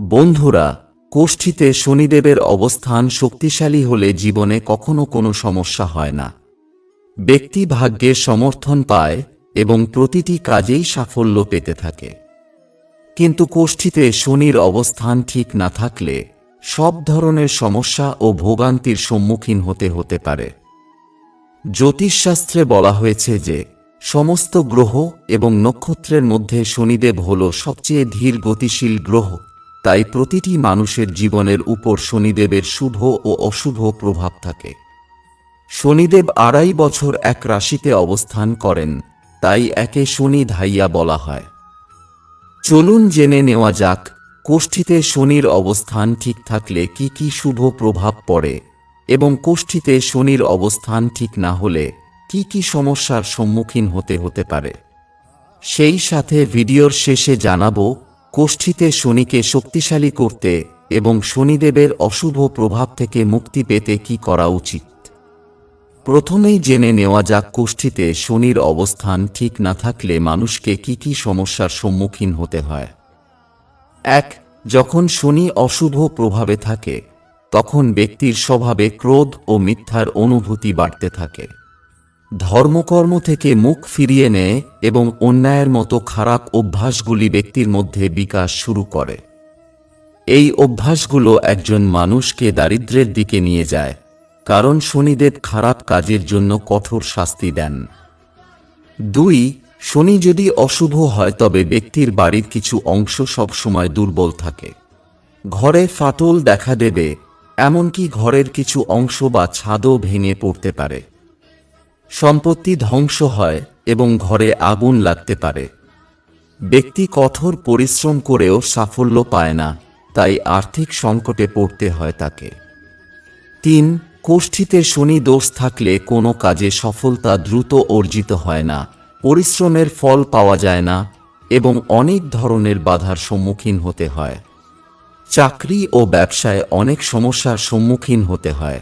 বন্ধুরা, কোষ্ঠীতে শনিদেবের অবস্থান শক্তিশালী হলে জীবনে কখনো কোনো সমস্যা হয় না। ব্যক্তি ভাগ্যের সমর্থন পায় এবং প্রতিটি কাজেই সাফল্য পেতে থাকে। কিন্তু কোষ্ঠীতে শনির অবস্থান ঠিক না থাকলে সব ধরনের সমস্যা ও ভোগান্তির সম্মুখীন হতে হতে পারে। জ্যোতিষশাস্ত্রে বলা হয়েছে যে, সমস্ত গ্রহ এবং নক্ষত্রের মধ্যে শনিদেব হল সবচেয়ে ধীর গতিশীল গ্রহ। তাই প্রতিটি মানুষের জীবনের উপর শনিদেবের শুভ ও অশুভ প্রভাব থাকে। শনিদেব আড়াই বছর এক রাশিতে অবস্থান করেন, তাই একে শনি ধাইয়া বলা হয়। চলুন জেনে নেওয়া যাক, কোষ্ঠীতে শনির অবস্থান ঠিক থাকলে কি কি শুভ প্রভাব পড়ে এবং কোষ্ঠীতে শনির অবস্থান ঠিক না হলে কি কি সমস্যার সম্মুখীন হতে হতে পারে। সেই সাথে ভিডিওর শেষে জানাব কোষ্ঠীতে শনিকে শক্তিশালী করতে এবং শনিদেবের অশুভ প্রভাব থেকে মুক্তি পেতে কি করা উচিত? প্রথমেই জেনে নেওয়া যাক কোষ্ঠীতে শনির অবস্থান ঠিক না থাকলে মানুষকে কি কি সমস্যার সম্মুখীন হতে হয়। এক, যখন শনি অশুভ প্রভাবে থাকে, তখন ব্যক্তির স্বভাবে ক্রোধ ও মিথ্যার অনুভূতি বাড়তে থাকে। ধর্মকর্ম থেকে মুখ ফিরিয়ে নেয় এবং অন্যায়ের মতো খারাপ অভ্যাসগুলি ব্যক্তির মধ্যে বিকাশ শুরু করে। এই অভ্যাসগুলো একজন মানুষকে দারিদ্র্যের দিকে নিয়ে যায়, কারণ শনিদেব খারাপ কাজের জন্য কঠোর শাস্তি দেন। দুই, শনি যদি অশুভ হয় তবে ব্যক্তির বাড়ির কিছু অংশ সবসময় দুর্বল থাকে। ঘরে ফাটল দেখা দেবে, এমনকি ঘরের কিছু অংশ বা ছাদও ভেঙে পড়তে পারে। সম্পত্তি ধ্বংস হয় এবং ঘরে আগুন লাগতে পারে। ব্যক্তি কঠোর পরিশ্রম করেও সাফল্য পায় না, তাই আর্থিক সংকটে পড়তে হয় তাকে। তিন, কোষ্ঠীতে শনি দোষ থাকলে কোনো কাজে সফলতা দ্রুত অর্জিত হয় না, পরিশ্রমের ফল পাওয়া যায় না এবং অনেক ধরনের বাধার সম্মুখীন হতে হয়। চাকরি ও ব্যবসায় অনেক সমস্যার সম্মুখীন হতে হয়।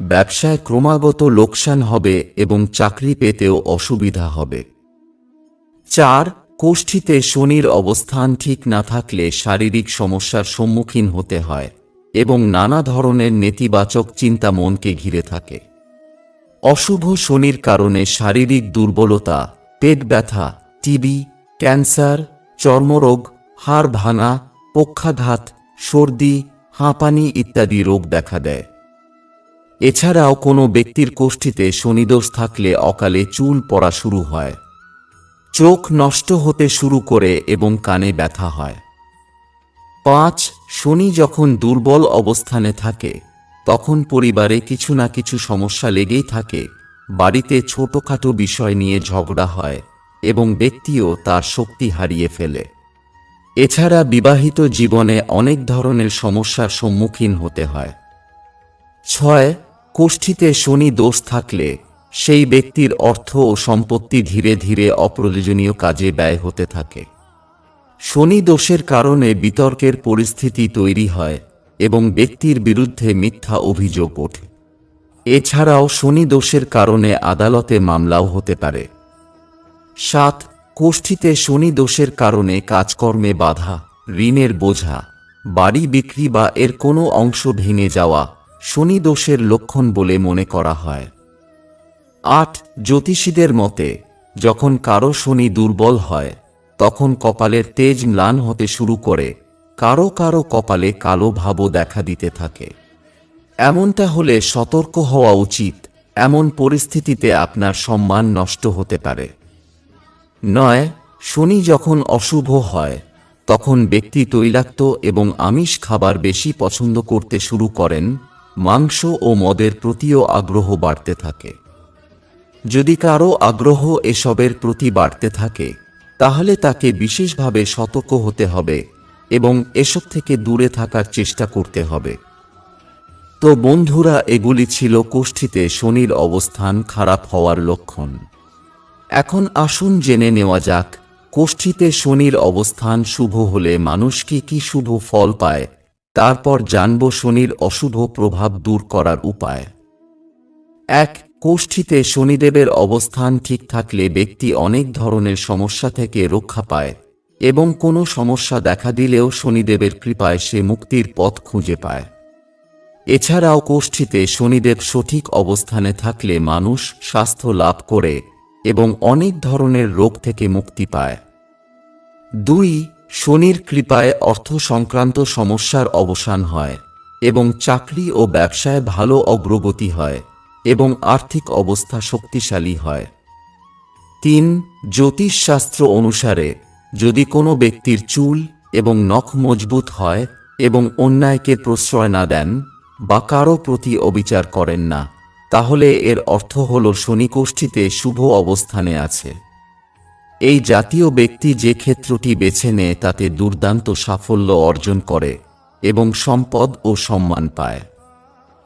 ব্যবসায় ক্রমাগত লোকসান হবে এবং চাকরি পেতেও অসুবিধা হবে। চার, কোষ্ঠীতে শনির অবস্থান ঠিক না থাকলে শারীরিক সমস্যার সম্মুখীন হতে হয় এবং নানা ধরনের নেতিবাচক চিন্তা মনকে ঘিরে থাকে। অশুভ শনির কারণে শারীরিক দুর্বলতা, পেট ব্যথা টিবি ক্যান্সার, চর্মরোগ, হাড় ভাঙা, পক্ষাঘাত, সর্দি, হাঁপানি ইত্যাদি রোগ দেখা দেয়। এছাড়াও কোনো ব্যক্তির কোষ্ঠীতে শনিদোষ থাকলে অকালে চুল পড়া শুরু হয়। চোখ নষ্ট হতে শুরু করে এবং কানে ব্যথা হয়। পাঁচ, শনি যখন দুর্বল অবস্থানে থাকে, তখন পরিবারে কিছু না কিছু সমস্যা লেগেই থাকে। বাড়িতে ছোটখাটো বিষয় নিয়ে ঝগড়া হয় এবং ব্যক্তিও তার শক্তি হারিয়ে ফেলে। এছাড়া বিবাহিত জীবনে অনেক ধরনের সমস্যার সম্মুখীন হতে হয়। ছয় কোষ্ঠীতে শনি দোষ থাকলে সেই ব্যক্তির অর্থ ও সম্পত্তি ধীরে ধীরে অপ্রয়োজনীয় কাজে ব্যয় হতে থাকে। শনি দোষের কারণে বিতর্কের পরিস্থিতি তৈরি হয় এবং ব্যক্তির বিরুদ্ধে মিথ্যা অভিযোগ ওঠে। এছাড়াও শনি দোষের কারণে আদালতে মামলাও হতে পারে। সাত, কোষ্ঠীতে শনি দোষের কারণে কাজকর্মে বাধা, ঋণের বোঝা, বাড়ি বিক্রি বা এর কোনো অংশ ভেঙে যাওয়া শনি দোষের লক্ষণ বলে মনে করা হয়। আট, জ্যোতিষীদের মতে, যখন কারও শনি দুর্বল হয়, তখন কপালের তেজ ম্লান হতে শুরু করে, কারও কারও কপালে কালো ভাবও দেখা দিতে থাকে। এমনটা হলে সতর্ক হওয়া উচিত, এমন পরিস্থিতিতে আপনার সম্মান নষ্ট হতে পারে। নয়, শনি যখন অশুভ হয়, তখন ব্যক্তি তৈলাক্ত এবং আমিষ খাবার বেশি পছন্দ করতে শুরু করেন মাংস ও মদের প্রতিও আগ্রহ বাড়তে থাকে। যদি কারও আগ্রহ এসবের প্রতি বাড়তে থাকে, তাহলে তাকে বিশেষভাবে সতর্ক হতে হবে এবং এসব থেকে দূরে থাকার চেষ্টা করতে হবে। তো বন্ধুরা, এগুলি ছিল কোষ্ঠীতে শনির অবস্থান খারাপ হওয়ার লক্ষণ। এখন আসুন জেনে নেওয়া যাক, কোষ্ঠীতে শনির অবস্থান শুভ হলে মানুষ কি কি শুভ ফল পায় তারপর জানব শনির অশুভ প্রভাব দূর করার উপায়। এক, কোষ্ঠীতে শনিদেবের অবস্থান ঠিক থাকলে ব্যক্তি অনেক ধরনের সমস্যা থেকে রক্ষা পায় এবং কোনো সমস্যা দেখা দিলেও শনিদেবের কৃপায় সে মুক্তির পথ খুঁজে পায়। এছাড়াও কোষ্ঠীতে শনিদেব সঠিক অবস্থানে থাকলে মানুষ স্বাস্থ্য লাভ করে এবং অনেক ধরনের রোগ থেকে মুক্তি পায়। দুই শনির কৃপায় অর্থ সংক্রান্ত সমস্যার অবসান হয় এবং চাকরি ও ব্যবসায় ভালো অগ্রগতি হয় এবং আর্থিক অবস্থা শক্তিশালী হয়। তিন, জ্যোতিষশাস্ত্র অনুসারে যদি কোনো ব্যক্তির চুল এবং নখ মজবুত হয় এবং অন্যায়কে প্রশ্রয় না দেন বা কারও প্রতি অবিচার করেন না, তাহলে এর অর্থ হল শনিকোষ্ঠীতে শুভ অবস্থানে আছে। এই জাতীয় ব্যক্তি যে ক্ষেত্রটি বেছে নেয় তাতে দুর্দান্ত সাফল্য অর্জন করে এবং সম্পদ ও সম্মান পায়।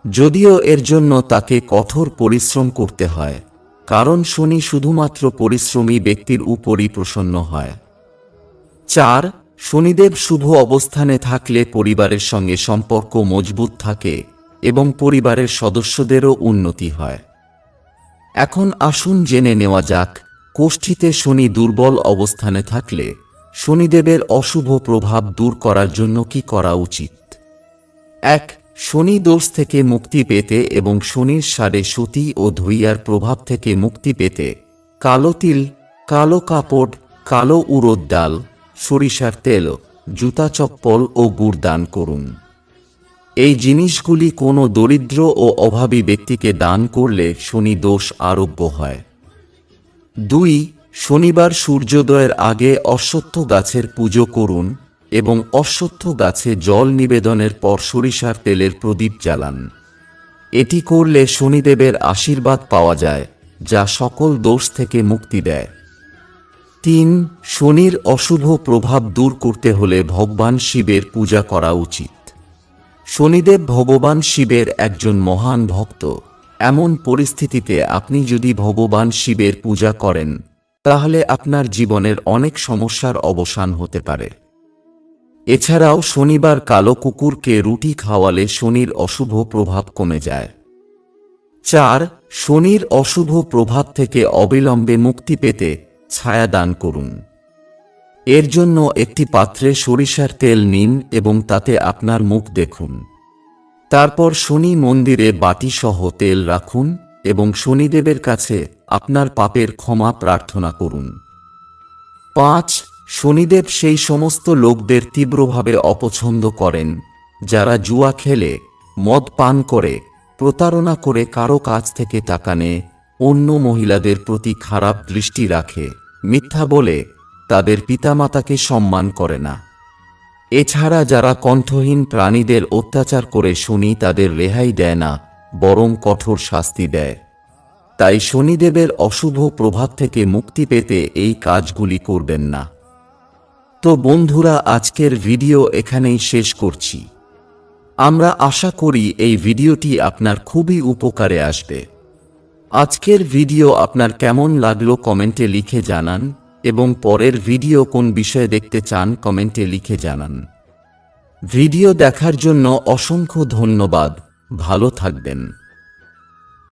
যদিও এর জন্য তাকে কঠোর পরিশ্রম করতে হয়, কারণ শনি শুধুমাত্র পরিশ্রমী ব্যক্তির উপরই প্রসন্ন হয়। চার, শনিদেব শুভ অবস্থানে থাকলে পরিবারের সঙ্গে সম্পর্ক মজবুত থাকে এবং পরিবারের সদস্যদেরও উন্নতি হয়। এখন আসুন জেনে নেওয়া যাক কোষ্ঠীতে শনি দুর্বল অবস্থানে থাকলে শনিদেবের অশুভ প্রভাব দূর করার জন্য কি করা উচিত? এক, শনি দোষ থেকে মুক্তি পেতে এবং শনির সারে সতী ও ধুইয়ার প্রভাব থেকে মুক্তি পেতে কালো তিল, কালো কাপড়, কালো উড়দ ডাল, সরিষার তেল, জুতা চপ্পল ও গুড় দান করুন। এই জিনিসগুলি কোনো দরিদ্র ও অভাবী ব্যক্তিকে দান করলে শনি দোষ আরোগ্য হয়। দুই, শনিবার সূর্যোদয়ের আগে অশ্বত্থ গাছের পুজো করুন এবং অশ্বত্থ গাছে জল নিবেদনের পর সরিষার তেলের প্রদীপ জ্বালান। এটি করলে শনিদেবের আশীর্বাদ পাওয়া যায়, যা সকল দোষ থেকে মুক্তি দেয়। তিন, শনির অশুভ প্রভাব দূর করতে হলে ভগবান শিবের পূজা করা উচিত। শনিদেব ভগবান শিবের একজন মহান ভক্ত। এমন পরিস্থিতিতে আপনি যদি ভগবান শিবের পূজা করেন, তাহলে আপনার জীবনের অনেক সমস্যার অবসান হতে পারে। এছাড়াও শনিবার কালো কুকুরকে রুটি খাওয়ালে শনির অশুভ প্রভাব কমে যায়। চার, শনির অশুভ প্রভাব থেকে অবিলম্বে মুক্তি পেতে ছায়া দান করুন। এর জন্য একটি পাত্রে সরিষার তেল নিন এবং তাতে আপনার মুখ দেখুন। তারপর শনি মন্দিরে বাটিসহ তেল রাখুন এবং শনিদেবের কাছে আপনার পাপের ক্ষমা প্রার্থনা করুন। পাঁচ, শনিদেব সেই সমস্ত লোকদের তীব্রভাবে অপছন্দ করেন, যারা জুয়া খেলে, মদ পান করে, প্রতারণা করে কারও কাছ থেকে টাকা নেয়, অন্য মহিলাদের প্রতি খারাপ দৃষ্টি রাখে, মিথ্যা বলে তাদের পিতামাতাকে সম্মান করে না। এছাড়া যারা কণ্ঠহীন প্রাণীদের অত্যাচার করে শনি তাদের রেহাই দেয় না, বরং কঠোর শাস্তি দেয়। তাই শনিদেবের অশুভ প্রভাব থেকে মুক্তি পেতে এই কাজগুলি করবেন না। তো বন্ধুরা, আজকের ভিডিও এখানেই শেষ করছি। আমরা আশা করি এই ভিডিওটি আপনার খুবই উপকারে আসবে। আজকের ভিডিও আপনার কেমন লাগল কমেন্টে লিখে জানান। এবং পরের ভিডিও কোন বিষয়ে দেখতে চান কমেন্টে লিখে জানান। ভিডিও দেখার জন্য অসংখ্য ধন্যবাদ। ভালো থাকবেন।